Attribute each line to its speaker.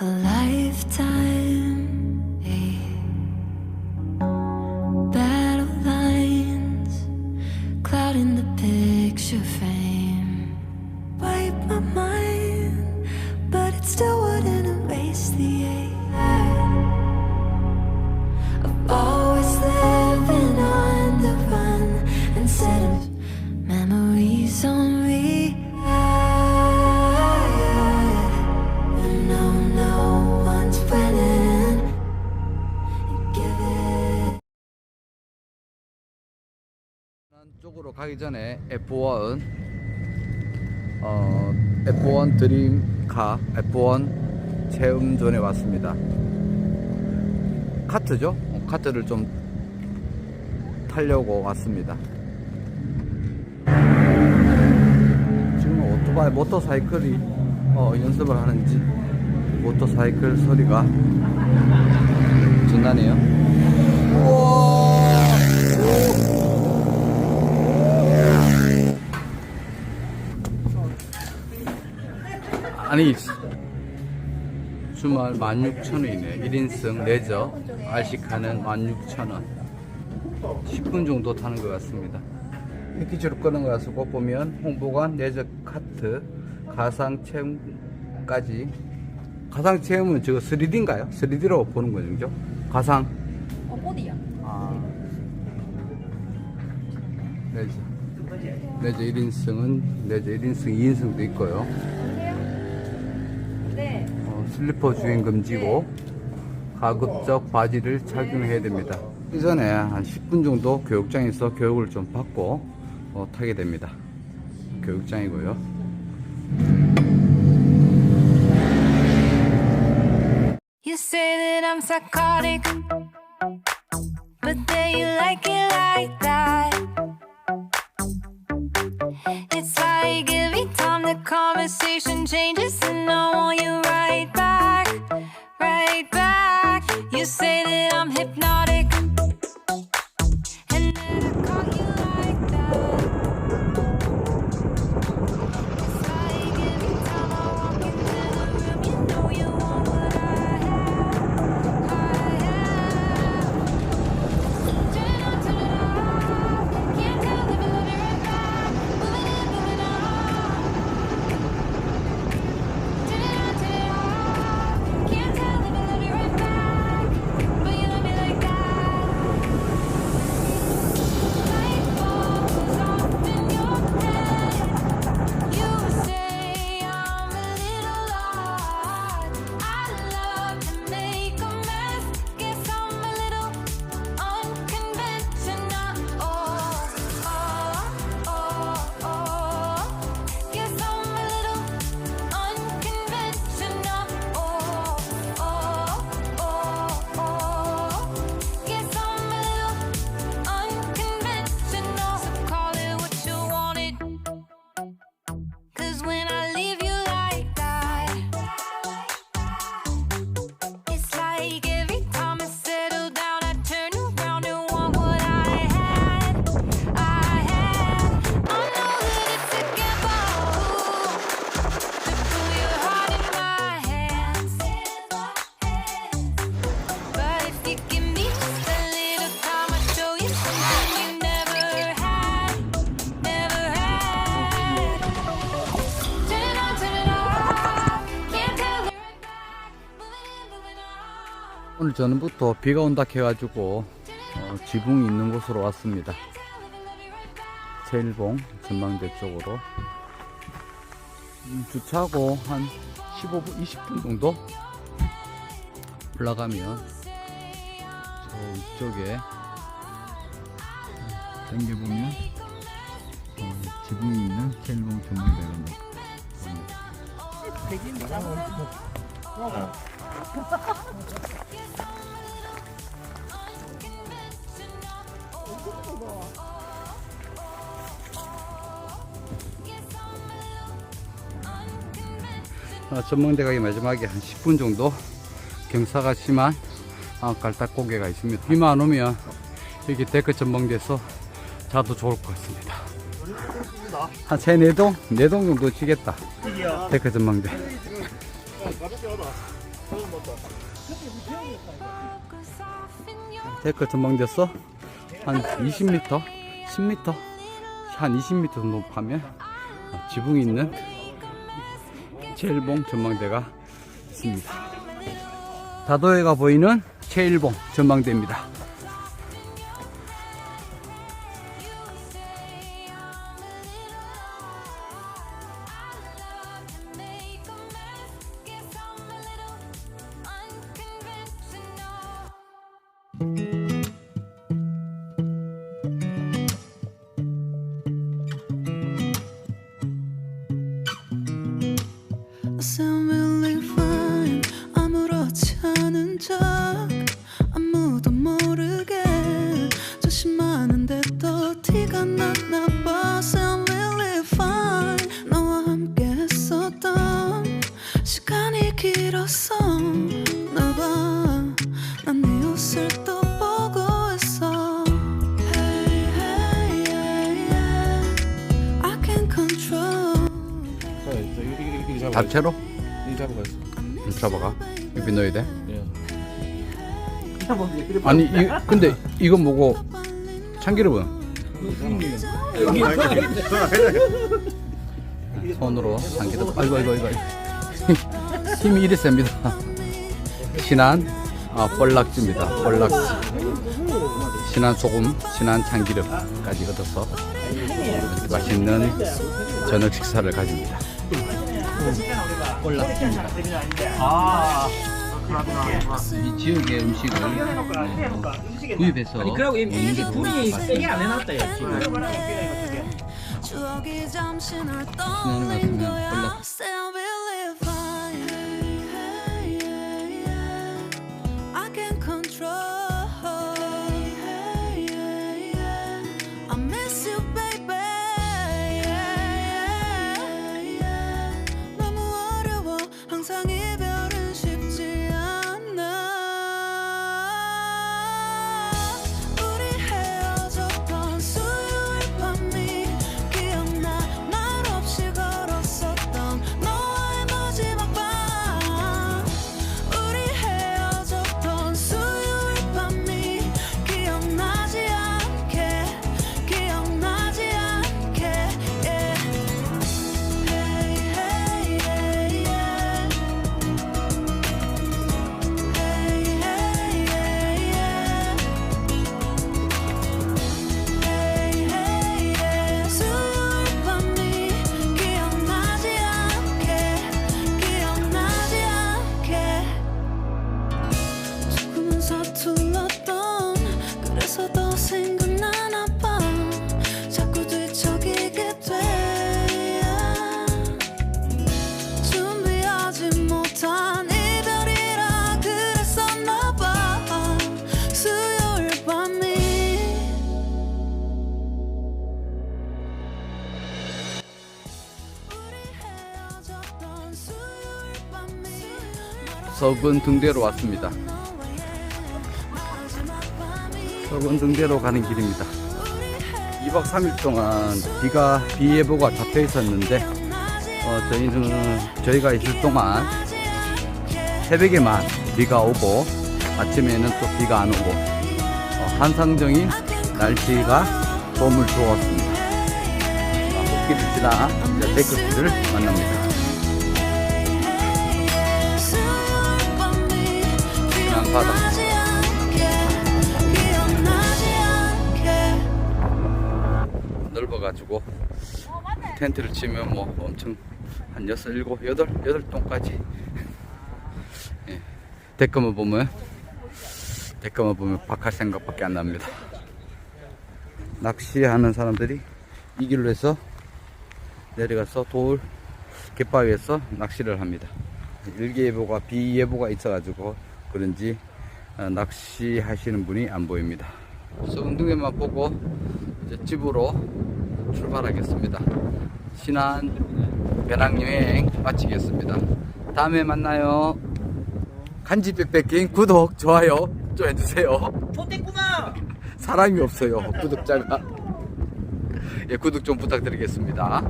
Speaker 1: a lifetime.
Speaker 2: 쪽으로 가기 전에 F1 어, F1 드림카 F1 체험존에 왔습니다. 카트죠? 어, 카트를 좀 타려고 왔습니다. 지금 오토바이 모터사이클이 어, 연습을 하는지 모터사이클 소리가 준다네요. 아니 주말 16,000원이네. 1인승 레저. RC카는 16,000원. 10분 정도 타는 것 같습니다. 패키지로 끄는 거라서 꼭 보면 홍보관 레저 카트 가상 체험까지. 가상 체험은 저거 3D인가요? 3D로 보는 거죠 가상.
Speaker 3: 어, 보디야.
Speaker 2: 아. 레저. 레저 1인승은 레저 1인승 2인승도 있고요 슬리퍼 주행 금지고 가급적 바지를 착용해야 됩니다. 이전에 한 10분 정도 교육장에서 교육을 좀 받고 어, 타게 됩니다. 교육장이고요.
Speaker 1: Conversation changes, and I want you right back, on.
Speaker 2: 오늘 저녁부터 비가 온다 해가지고 어, 지붕이 있는 곳으로 왔습니다. 제일봉 전망대 쪽으로 음, 주차하고 한 15분, 20분 정도 올라가면 저 이쪽에 당겨보면 어, 지붕이 있는 제일봉 전망대가 나옵니다. 아, 전망대 가기 마지막에 한 10분 정도 경사가 심한 아, 깔딱고개가 있습니다. 비만 안 오면 여기 데크 전망대에서 자도 좋을 것 같습니다. 한 세 네동 네동 정도 치겠다. 데크 전망대. 데크 전망됐어? 한 20m? 10m? 한 20m 정도 파면 어, 지붕이 있는 제일봉 전망대가 있습니다. 다도해가 보이는 제일봉 전망대입니다.
Speaker 4: 잡아.
Speaker 2: 잡채로?
Speaker 4: 이렇게 잡아가.
Speaker 2: 입에 넣어야 돼.
Speaker 4: 예.
Speaker 2: 아니, 이, 근데 이거 뭐고 참기름은? 손으로 참기름. 아이고, 아이고, 아이고. 아이고. 힘이 이리 셉니다. 신한 아, 뻘락지입니다. 뻘락지. 신한 소금, 신한 참기름까지 얻어서 맛있는 저녁 식사를 가집니다. 뻘락지입니다. 이 지역의 음식을 구입해서
Speaker 5: 그리고 이, 이 불이 세게 안 해놨다 요 지금.
Speaker 3: 추억이 잠시 널
Speaker 2: 지나는
Speaker 3: 떠올린
Speaker 2: 것 같으면
Speaker 3: 거야
Speaker 2: 서근 등대로 왔습니다. 서근 등대로 가는 길입니다. 2박 3일 동안 비가 비 예보가 잡혀 있었는데 어, 저희는 저희가 있을 동안 새벽에만 비가 오고 아침에는 또 비가 안 오고 어, 환상적인 날씨가 봄을 주었습니다. 어, 꽃길을 지나 이제 데크길을 만납니다. 바다. 넓어가지고 텐트를 치면 뭐 엄청 한 여섯, 일곱, 여덟, 여덟 동까지 예. 데크만 보면 데크만 보면 박할 생각밖에 안 납니다. 낚시하는 사람들이 이 길로 해서 내려가서 돌 갯바위에서 낚시를 합니다. 일기 예보가 비 예보가 있어가지고 그런지 어, 낚시하시는 분이 안 보입니다. 엉덩이만 보고 이제 집으로 출발하겠습니다. 신안 배낭여행 마치겠습니다. 다음에 만나요. 간지 빽빽킹 구독, 좋아요 좀 해주세요.
Speaker 5: 좋댔구나.
Speaker 2: 사람이 없어요. 구독자가. 예, 구독 좀 부탁드리겠습니다.